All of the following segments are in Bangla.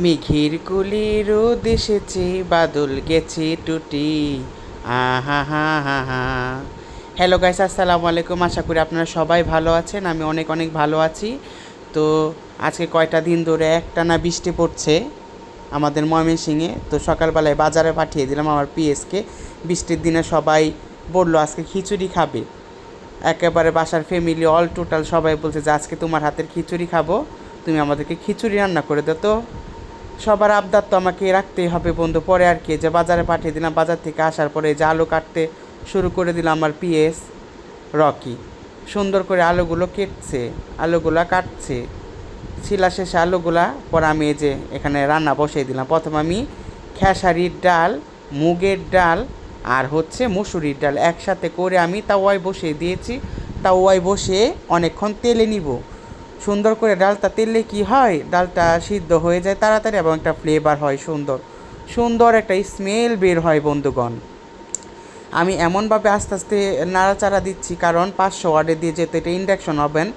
মেঘের কোলে রোদ এসেছে, বাদল গেছে টুটি। আহা হ্যালো গাইস আসসালামু আলাইকুম। আশা করি আপনারা সবাই ভালো আছেন। আমি অনেক অনেক ভালো আছি। তো আজকে কয়টা দিন ধরে একটানা বৃষ্টি পড়ছে আমাদের ময়মনসিংহে। তো সকালবেলায় বাজারে পাঠিয়ে দিলাম আমার পিএসকে। বৃষ্টির দিনে সবাই বলল, আজকে খিচুড়ি খাবে। একেবারে বাসার ফ্যামিলি অল টোটাল সবাই বলছে যে, আজকে তোমার হাতের খিচুড়ি খাব। তুমি আমাদেরকে খিচুড়ি রান্না করে দাও। তো সবার আবদার তো আমাকে রাখতেই হবে বন্ধু। পরে আর কি, যে বাজারে পাঠিয়ে দিলাম, বাজার থেকে আসার পরে যে আলু কাটতে শুরু করে দিলাম আমার পিএস রকি। সুন্দর করে আলুগুলো কেটছে, আলুগুলো কাটছে, শিলা শেষে আলুগুলা, পর আমি এই যে এখানে রান্না বসিয়ে দিলাম। প্রথম আমি খেসারির ডাল, মুগের ডাল আর হচ্ছে মুসুরির ডাল একসাথে করে আমি তাওয়ায় বসিয়ে দিয়েছি। তাওয়ায় বসে অনেকক্ষণ তেলে নিব। সুন্দর করে ডালটা তেললে কি হয়? ডালটা সিদ্ধ হয়ে যায় তাড়াতাড়ি এবং একটা ফ্লেভার হয় সুন্দর। সুন্দর একটা স্মেল বের হয় বন্ধুগণ। আমি এমনভাবে আস্তে আস্তে নাড়াচাড়া দিচ্ছি কারণ পাঁচশো ওয়ার্ডে দিয়ে যেতে এটা ইন্ডাকশন হবেন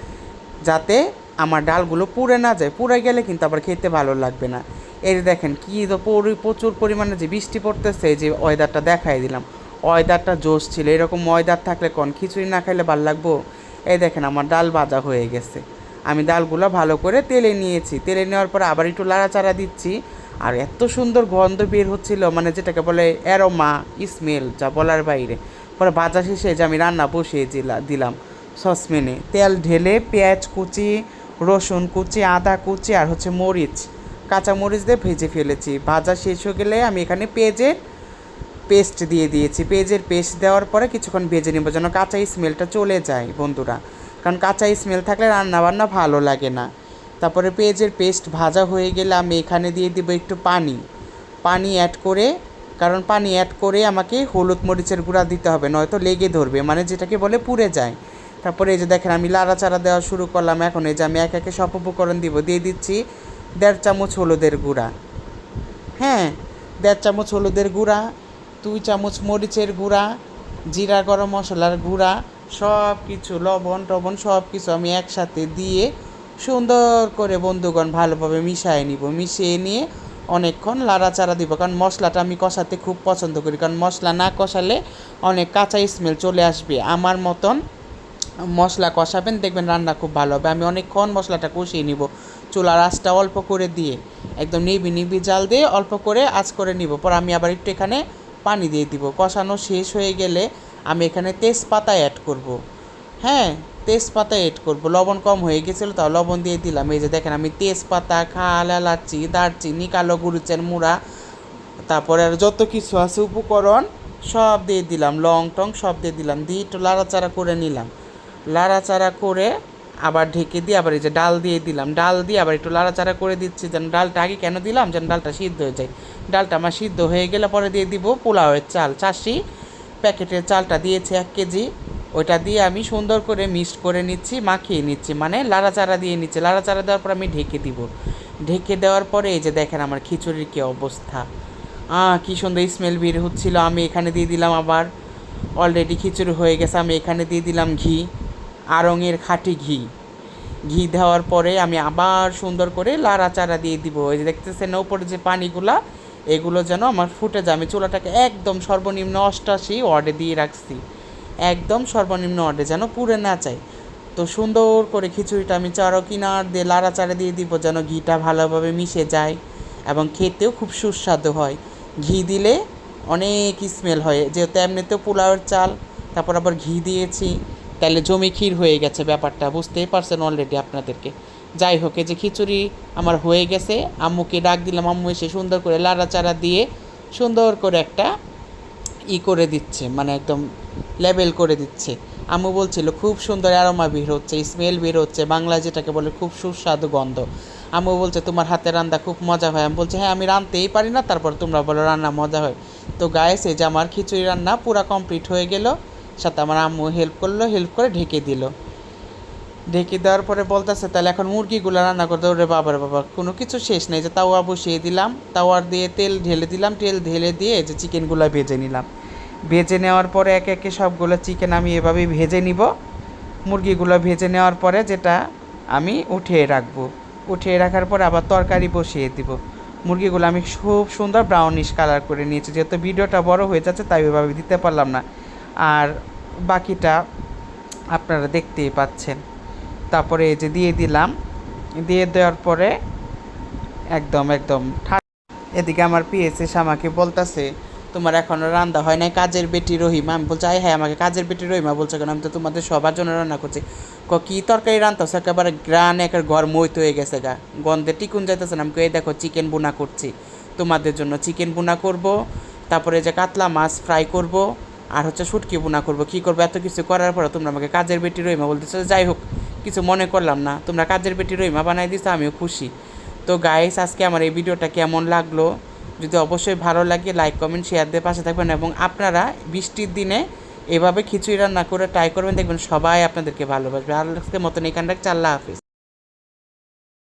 যাতে আমার ডালগুলো পুড়ে না যায়। পুড়ে গেলে কিন্তু আবার খেতে ভালো লাগবে না। যে দেখেন কী তো পরি- প্রচুর পরিমাণে যে বৃষ্টি পড়তেছে যে ওয়েদারটা দেখাই দিলাম। ওয়েদারটা জোশ ছিল। এরকম ওয়েদার থাকলে কোন খিচুড়ি না খাইলে ভালো লাগবো? এই দেখেন আমার ডাল ভাজা হয়ে গেছে। আমি ডালগুলো ভালো করে তেলে নিয়েছি। তেলে নেওয়ার পর আবার একটু লাড়াচাড়া দিচ্ছি। আর এত সুন্দর গন্ধ বের হচ্ছিল মানে যেটাকে বলে অ্যারোমা স্মেল যা বলার বাইরে। পরে ভাজা শেষে যে আমি রান্না বসিয়ে দিলা- দিলাম সসপ্যানে। তেল ঢেলে পেঁয়াজ কুচি, রসুন কুচি, আদা কুচি আর হচ্ছে মরিচ। কাঁচা মরিচ দিয়ে ভেজে ফেলেছি। ভাজা শেষ হয়ে গেলে আমি এখানে পেঁয়াজের পেস্ট দিয়ে দিয়েছি। পেঁয়াজের পেস্ট দেওয়ার পরে কিছুক্ষণ ভেজে নেব যেন কাঁচা স্মেলটা চলে যায়, বন্ধুরা। কারণ কাঁচা স্মেল থাকলে রান্না বান্না ভালো লাগে না। তারপরে পেঁয়াজের পেস্ট ভাজা হয়ে গেলে আমি এখানে দিয়ে দিব একটু পানি। পানি অ্যাড করে, কারণ পানি অ্যাড করে আমাকে হলুদ মরিচের গুঁড়া দিতে হবে, নয়তো লেগে ধরবে মানে যেটাকে বলে পুড়ে যায়। তারপরে এই যে দেখেন আমি লাড়াচাড়া দেওয়া শুরু করলাম, এখন এই যে আমি এক একে সব উপকরণ দিব, দিয়ে দিচ্ছি দেড় চামচ হলুদের গুঁড়া। হ্যাঁ দেড় চামচ হলুদের গুঁড়া, দুই চামচ মরিচের গুঁড়া, জিরা গরম মশলার গুঁড়া সব কিছু লবণ টবণ সব কিছু আমি একসাথে দিয়ে সুন্দর করে বন্ধুগণ ভালোভাবে মিশিয়ে নিব। মিশিয়ে নিয়ে অনেকক্ষণ লাড়াচাড়া দিব, কারণ মশলাটা আমি কষাতে খুব পছন্দ করি। কারণ মশলা না কষালে অনেক কাঁচা স্মেল চলে আসবে। আমার মতন মশলা কষাবেন, দেখবেন রান্না খুব ভালো হবে। আমি অনেকক্ষণ মশলাটা কষিয়ে নিব। চুলার আঁচটা অল্প করে দিয়ে, একদম নিবি নিবি জাল দিয়ে অল্প করে আঁচ করে নিব। পর আমি আবার একটু এখানে পানি দিয়ে দিব। কষানো শেষ হয়ে গেলে আমি এখানে তেজপাতা অ্যাড করব। হ্যাঁ তেজপাতা অ্যাড করব। লবণ কম হয়ে গেছিল, তাও লবণ দিয়ে দিলাম। এই যে দেখেন, আমি তেজপাতা, খাল, এলাচি, দারচিনি, কালো গুরুচের মুড়া, তারপরে আর যত কিছু আছে, উপকরণ, সব দিয়ে দিলাম। লং টং সব দিয়ে দিলাম। দিয়ে একটু লাড়াচাড়া করে নিলাম। লাড়াচাড়া করে আবার ঢেকে দিয়ে আবার এই যে ডাল দিয়ে দিলাম। ডাল দিয়ে আবার একটু লাড়াচাড়া করে দিচ্ছি, যেন ডালটা আগে কেন দিলাম? যেন ডালটা সিদ্ধ হয়ে যায়। ডালটা আমার সিদ্ধ হয়ে গেলে পরে দিয়ে দিব পোলাওয়ের চাল। চাষি প্যাকেটের চালটা দিয়েছে এক কেজি। ওইটা দিয়ে আমি সুন্দর করে মিক্সড করে নিচ্ছি, মাখিয়ে নিচ্ছি। মানে লাড়াচাড়া দিয়ে নিচ্ছি। লাড়াচাড়া দেওয়ার পর আমি ঢেকে দিব। ঢেকে দেওয়ার পরে এই যে দেখেন আমার খিচুড়ির কী অবস্থা। আহ কী সুন্দর স্মেল বের হচ্ছিল। আমি এখানে দিয়ে দিলাম আবার অলরেডি খিচুড়ি হয়ে গেছে। আমি এখানে দিয়ে দিলাম ঘি আড়ঙের খাঁটি ঘি। ঘি দেওয়ার পরে আমি আবার সুন্দর করে লাড়াচাড়া দিয়ে দিব। ওই যে দেখতেছেন না, উপরে যে পানিগুলা এগুলো যেন আমার ফুটে যায় আমি চুলাটাকে একদম সর্বনিম্ন অষ্টাশি ওয়ার্ডে দিয়ে রাখছি। একদম সর্বনিম্ন ওয়ার্ডে যেন পুড়ে না চাই তো সুন্দর করে খিচুড়িটা আমি চারো কিনার দিয়ে লাড়াচাড়া দিয়ে দিব যেন ঘিটা ভালোভাবে মিশে যায় এবং খেতেও খুব সুস্বাদু হয়। ঘি দিলে অনেক স্মেল হয়, যেহেতু এমনিতেও পোলাওয়ের চাল, তারপর আবার ঘি দিয়েছি তাহলে জমি ক্ষীর হয়ে গেছে ব্যাপারটা, বুঝতেই পারছেন অলরেডি আপনাদেরকে। যাই হোক এই যে খিচুড়ি আমার হয়ে গেছে, আম্মুকে ডাক দিলাম, আম্মু এসে সুন্দর করে লাড়াচাড়া দিয়ে সুন্দর করে একটা ই করে দিচ্ছে মানে একদম লেবেল করে দিচ্ছে। আম্মু বলছিল, খুব সুন্দর অ্যারোমা বের হচ্ছে স্মেল বের হচ্ছে বাংলা যেটাকে বলে খুব সুস্বাদু গন্ধ। আম্মু বলছে, তোমার হাতে রান্না খুব মজা হয়। আমি বলছি হ্যাঁ আমি রাঁধতেই পারি না, তারপর তোমরা বলো রান্না মজা হয়। তো গায়ে এই যে আমার খিচুড়ি রান্না পুরা কমপ্লিট হয়ে গেল। সাথে আমার আম্মু হেল্প করল হেল্প করে ঢেকে দিল। ঢেকে দেওয়ার পরে বলতেছে, তাহলে এখন মুরগিগুলো রান্না করতে ওরে বাবার বাবা। কোনো কিছু শেষ নেই, যে তাওয়া বসিয়ে দিলাম, তাওয়ার দিয়ে তেল ঢেলে দিলাম, তেল ঢেলে দিয়ে যে চিকেনগুলো ভেজে নিলাম। ভেজে নেওয়ার পরে একে একে সবগুলো চিকেন আমি এভাবেই ভেজে নিব। মুরগিগুলো ভেজে নেওয়ার পরে যেটা আমি উঠিয়ে রাখব। উঠিয়ে রাখার পরে আবার তরকারি বসিয়ে দিব। মুরগিগুলো আমি খুব সুন্দর ব্রাউনিশ কালার করে নিয়েছি। যেহেতু ভিডিওটা বড় হয়ে যাচ্ছে, তাই ওইভাবে দিতে পারলাম না। আর বাকিটা আপনারা দেখতেই পাচ্ছেন। তারপরে এই যে দিয়ে দিলাম। দিয়ে দেওয়ার পরে একদম একদম এদিকে আমার পিএস এসে আমাকে বলতাছে, তোমার এখনও রান্না হয় নাই কাজের বেটি রহিমা? আমি বলছি, আয় হ্যাঁ আমাকে কাজের বেটি রহিমা? বলছে, কেন? আমি তো তোমাদের সবার জন্য রান্না করছি। ক, কি তরকারি রান্তাছ? একেবারে গ্রান একের ঘর মইত হয়ে গেছে গা। গন্ধে টিকুন যাইতেছে না। আমি দেখো, চিকেন বোনা করছি। তোমাদের জন্য চিকেন বুনা করব, তারপরে যে কাতলা মাছ ফ্রাই করব, আর হচ্ছে শুটকি বোনা করব। কি করব? এত কিছু করার পরে তোমরা আমাকে কাজের বেটি রহিমা বলতেছো। যাই হোক কিছু মনে করলাম না। তোমরা কাজের পেটি রহিমা বানাই দিছো, আমিও খুশি। তো গাইস আজকে আমার এই ভিডিওটা কেমন লাগল? যদি অবশ্যই ভালো লাগে লাইক কমেন্ট শেয়ার দিয়ে পাশে থাকবেন এবং আপনারা বৃষ্টির দিনে এভাবে খিচুড়ি রান্না করে ট্রাই করবেন, দেখবেন সবাই আপনাদেরকে ভালোবাসবে। আর আজকে মতন এখানটা চাল্লা হাফিজ।